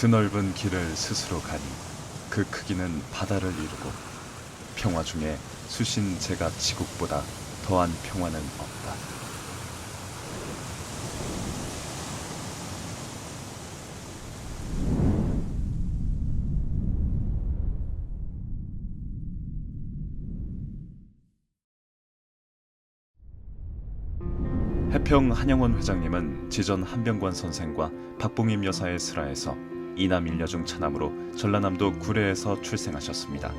드넓은 길을 스스로 가니 그 크기는 바다를 이루고 평화 중에 수신 제가 지국보다 더한 평화는 없다. 해평 한영원 회장님은 지전 한병관 선생과 박봉임 여사의 슬하에서 이남 일녀중 차남으로 전라남도 구례에서 출생하셨습니다.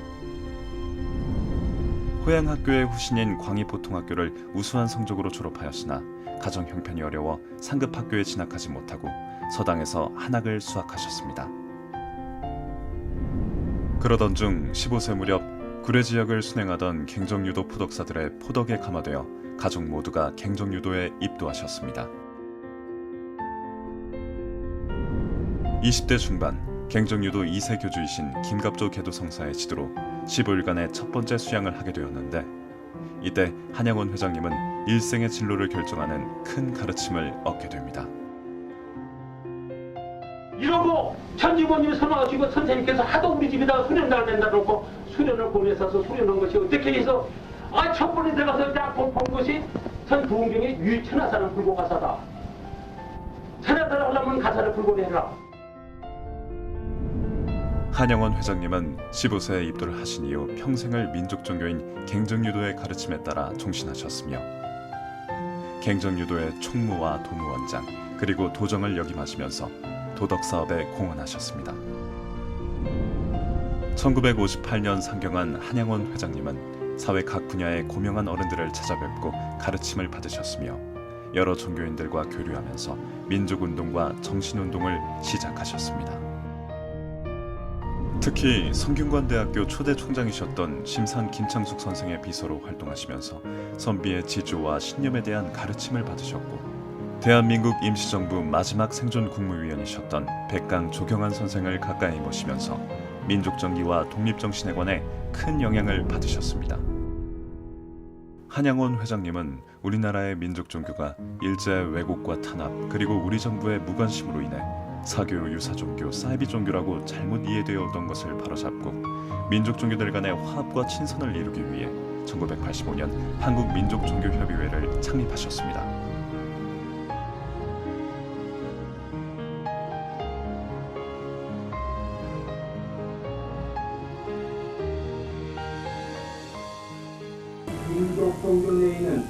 호양학교의 후신인 광희보통학교를 우수한 성적으로 졸업하였으나 가정 형편이 어려워 상급 학교에 진학하지 못하고 서당에서 한학을 수학하셨습니다. 그러던 중 15세 무렵 구례 지역을 순행하던 갱정유도 포덕사들의 포덕에 감화되어 가족 모두가 갱정유도에 입도하셨습니다. 20대 중반 갱정유도 2세 교주이신 김갑조 개도성사의 지도로 15일간의 첫 번째 수양을 하게 되었는데 이때 한양원 회장님은 일생의 진로를 결정하는 큰 가르침을 얻게 됩니다. 이러고 전직원님이 선호하시고 선생님께서 하도 우리 집에다가 수련장을 낸다 놓고 수련을 보내셔서 수련한 것이 어떻게 해서 아 첫 번에 들어가서 딱 본 것이 전 부흥경의 유천하사는 불고 가사다 천하사를 하려면 가사를 불고 내라 한영원 회장님은 15세에 입도를 하신 이후 평생을 민족 종교인 갱정유도의 가르침에 따라 종신하셨으며 갱정유도의 총무와 도무원장 그리고 도정을 역임하시면서 도덕 사업에 공헌하셨습니다. 1958년 상경한 한영원 회장님은 사회 각 분야의 고명한 어른들을 찾아뵙고 가르침을 받으셨으며 여러 종교인들과 교류하면서 민족운동과 정신운동을 시작하셨습니다. 특히 성균관대학교 초대 총장이셨던 심산 김창숙 선생의 비서로 활동하시면서 선비의 지조와 신념에 대한 가르침을 받으셨고 대한민국 임시정부 마지막 생존 국무위원이셨던 백강 조경환 선생을 가까이 모시면서 민족 정기와 독립 정신에 관해 큰 영향을 받으셨습니다. 한양원 회장님은 우리나라의 민족 종교가 일제 왜곡과 탄압 그리고 우리 정부의 무관심으로 인해 사교 유사 종교 사이비 종교라고 잘못 이해되어 오던 것을 바로잡고 민족 종교들 간의 화합과 친선을 이루기 위해 1985년 한국 민족 종교 협의회를 창립하셨습니다. 민족 종교 내에는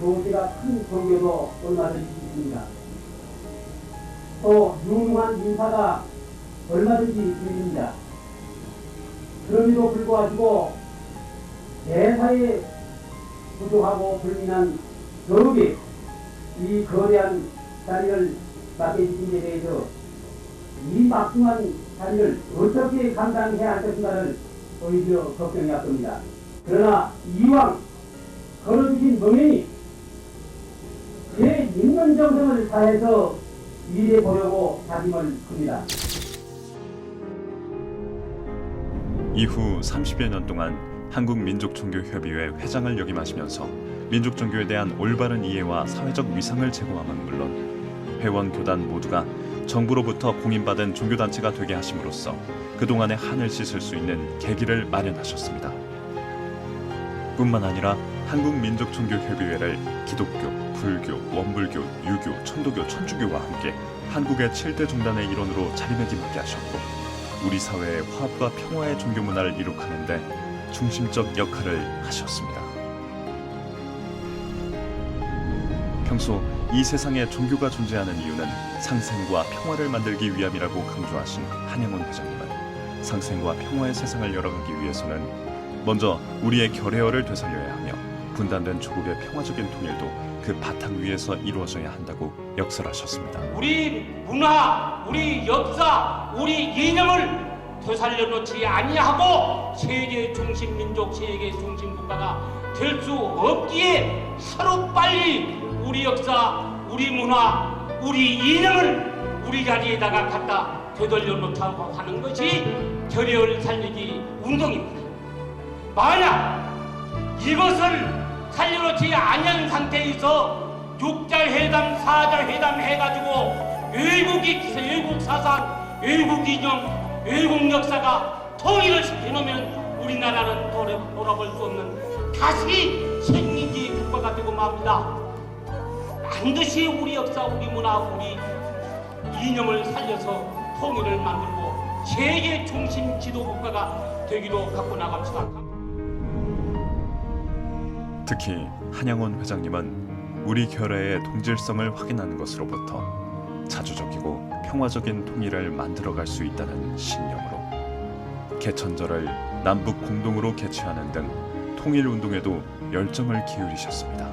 교제가 큰 종교도 얼마든지 있습니다. 또 유능한 인사가 얼마든지 있습니다. 그럼에도 불구하고 대사에 부족하고 불민한 교육이 이 거대한 자리를 맡게 주신 데 대해서 이 막중한 자리를 어떻게 감당해야 할 것인가를 오히려 걱정이 앞섭니다. 그러나 이왕 걸어주신 명령이 제 있는 정성을 다해서 일해 보려고 다짐을 합니다. 이후 30여 년 동안 한국민족종교협의회 회장을 역임하시면서 민족종교에 대한 올바른 이해와 사회적 위상을 제공함은 물론 회원 교단 모두가 정부로부터 공인받은 종교단체가 되게 하심으로써 그동안의 한을 씻을 수 있는 계기를 마련하셨습니다. 뿐만 아니라 한국민족종교협의회를 기독교, 불교, 원불교, 유교, 천도교, 천주교와 함께 한국의 7대 종단의 일원으로 자리매김하게 하셨고 우리 사회의 화합과 평화의 종교 문화를 이룩하는 데 중심적 역할을 하셨습니다. 평소 이 세상에 종교가 존재하는 이유는 상생과 평화를 만들기 위함이라고 강조하신 한영원 회장님은 상생과 평화의 세상을 열어가기 위해서는 먼저 우리의 결의어를 되살려야 하며 분단된 조국의 평화적인 통일도 그 바탕 위에서 이루어져야 한다고 역설하셨습니다. 우리 문화, 우리 역사, 우리 이념을 되살려 놓지 아니하고 세계 중심 민족, 세계 중심 국가가 될 수 없기에 하루 빨리 우리 역사, 우리 문화, 우리 이념을 우리 자리에다가 갖다 되돌려 놓자고 하는 것이 결의를 살리기 운동입니다. 만약 이것을 살려놓지 아니한 상태에서 육자 회담, 사자 회담 해가지고 외국이 외국 사상, 외국 이념, 외국 역사가 통일을 시켜놓으면 우리나라는 돌아, 돌아볼 수 없는 다시 식민지 국가가 되고 맙니다. 반드시 우리 역사, 우리 문화, 우리 이념을 살려서 통일을 만들고 세계 중심 지도 국가가 되기로 갖고 나갑시다. 특히 한양원 회장님은 우리 결의의 동질성을 확인하는 것으로부터 자주적이고 평화적인 통일을 만들어갈 수 있다는 신념으로 개천절을 남북 공동으로 개최하는 등 통일 운동에도 열정을 기울이셨습니다.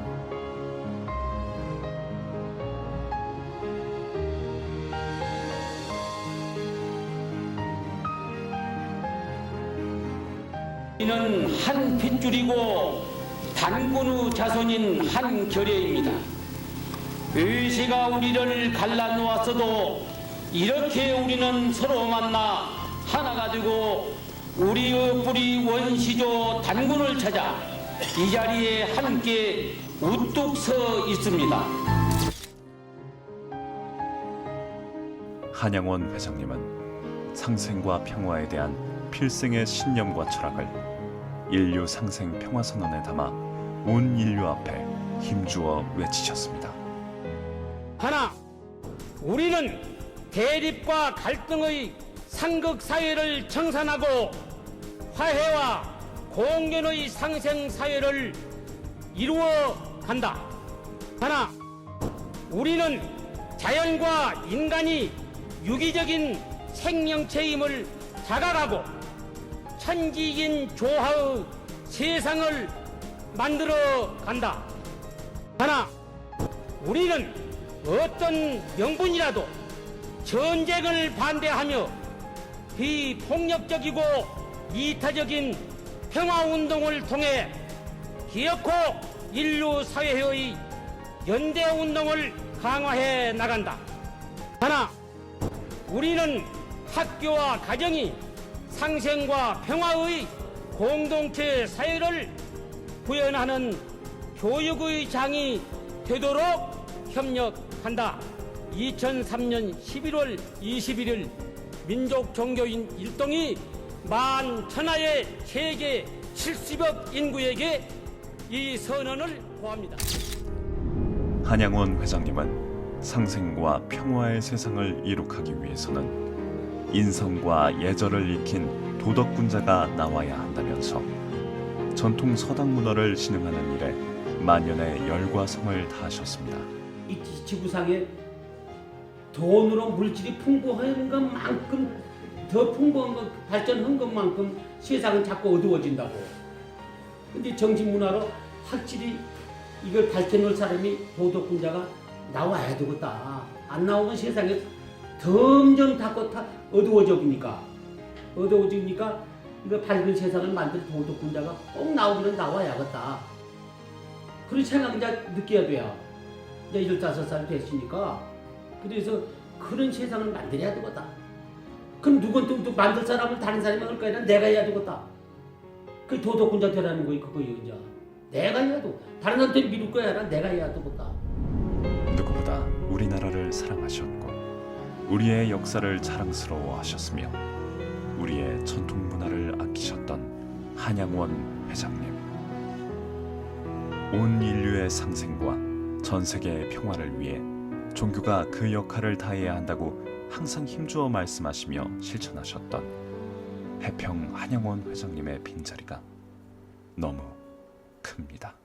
우리는 한 핏줄이고 단군의 자손인 한 결의입니다. 의시가 우리를 갈라놓았어도 이렇게 우리는 서로 만나 하나가 되고 우리의 뿌리 원시조 단군을 찾아 이 자리에 함께 우뚝 서 있습니다. 한양원 회장님은 상생과 평화에 대한 필생의 신념과 철학을 인류 상생 평화 선언에 담아 온 인류 앞에 힘주어 외치셨습니다. 하나, 우리는 대립과 갈등의 상극 사회를 청산하고 화해와 공존의 상생 사회를 이루어 간다. 하나, 우리는 자연과 인간이 유기적인 생명체임을 자각하고 천지인 조화의 세상을 만들어 간다. 하나, 우리는 어떤 명분이라도 전쟁을 반대하며 비폭력적이고 이타적인 평화운동을 통해 기어코 인류 사회의 연대운동을 강화해 나간다. 하나, 우리는 학교와 가정이 상생과 평화의 공동체 사회를 구현하는 교육의 장이 되도록 협력한다. 2003년 11월 21일 민족 종교인 일동이 만 천하의 세계 70억 인구에게 이 선언을 고합니다. 한양원 회장님은 상생과 평화의 세상을 이룩하기 위해서는 인성과 예절을 익힌 도덕군자가 나와야 한다면서 전통 서당 문화를 진흥하는 일에 만연의 열과 성을 다하셨습니다. 이 지- 지구상에 돈으로 물질이 풍부한 것만큼 더 풍부한 것, 발전한 것만큼 세상은 자꾸 어두워진다고. 근데 정신 문화로 확실히 이걸 밝혀놓을 사람이 도덕군자가 나와야 되겠다. 안 나오면 세상에 점점 다 어두워져 보니까 어두워지니까 이거 밝은 세상을 만들 도덕군자가 꼭 나오기는 나와야겠다. 그런 생각 이제 느껴야 돼요. 이제 15살 됐으니까. 그래서 그런 세상을 만들어야 되겠다. 그럼 누군 또, 또 만들 사람을 다른 사람이 할 거야? 내가 해야 되겠다. 그 도덕군자 되라는 거예요, 그거예요, 이제. 내가 해야 돼. 다른 사람한테 미룰 거야, 난 내가 해야 되겠다. 누구보다 우리나라를 사랑하셨고 우리의 역사를 자랑스러워하셨으며 우리의 전통 아끼셨던 한양원 회장님. 온 인류의 상생과 전 세계의 평화를 위해 종교가 그 역할을 다해야 한다고 항상 힘주어 말씀하시며 실천하셨던 해평 한양원 회장님의 빈자리가 너무 큽니다.